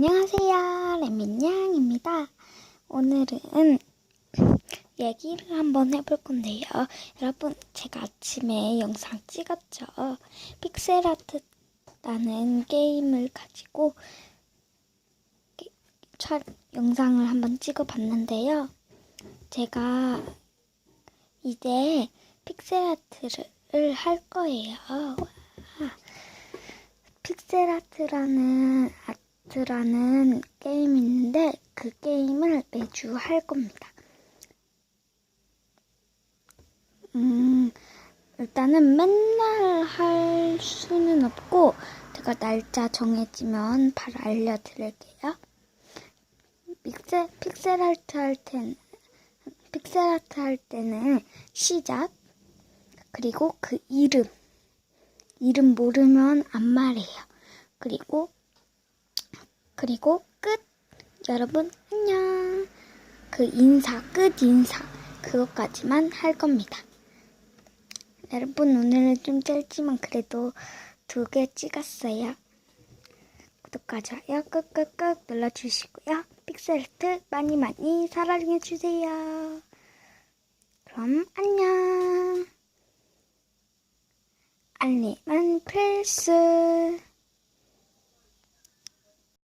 안녕하세요. 레민양입니다. 오늘은 얘기를 한번 해볼 건데요. 여러분, 제가 아침에 영상 찍었죠. 픽셀아트라는 게임을 가지고 게- 촬- 영상을 한번 찍어봤는데요. 제가 이제 픽셀아트를 할 거예요. 와. 픽셀아트라는 아트라는 게임이 있는데 그 게임을 매주 할 겁니다. 음, 일단은 맨날 할 수는 없고 제가 날짜 정해지면 바로 알려드릴게요. 픽셀, 픽셀 아트 할 때는 픽셀 아트 할 때는 시작 그리고 그 이름 이름 모르면 안 말해요. 그리고 그리고 끝. 여러분 안녕. 그 인사 끝 인사 그것까지만 할 겁니다. 여러분 오늘은 좀 짧지만 그래도 두 개 찍었어요. 구독과 좋아요 꾹꾹꾹 눌러주시고요. 픽셀트 많이 많이 사랑해주세요. 그럼 안녕. 알림은 필수.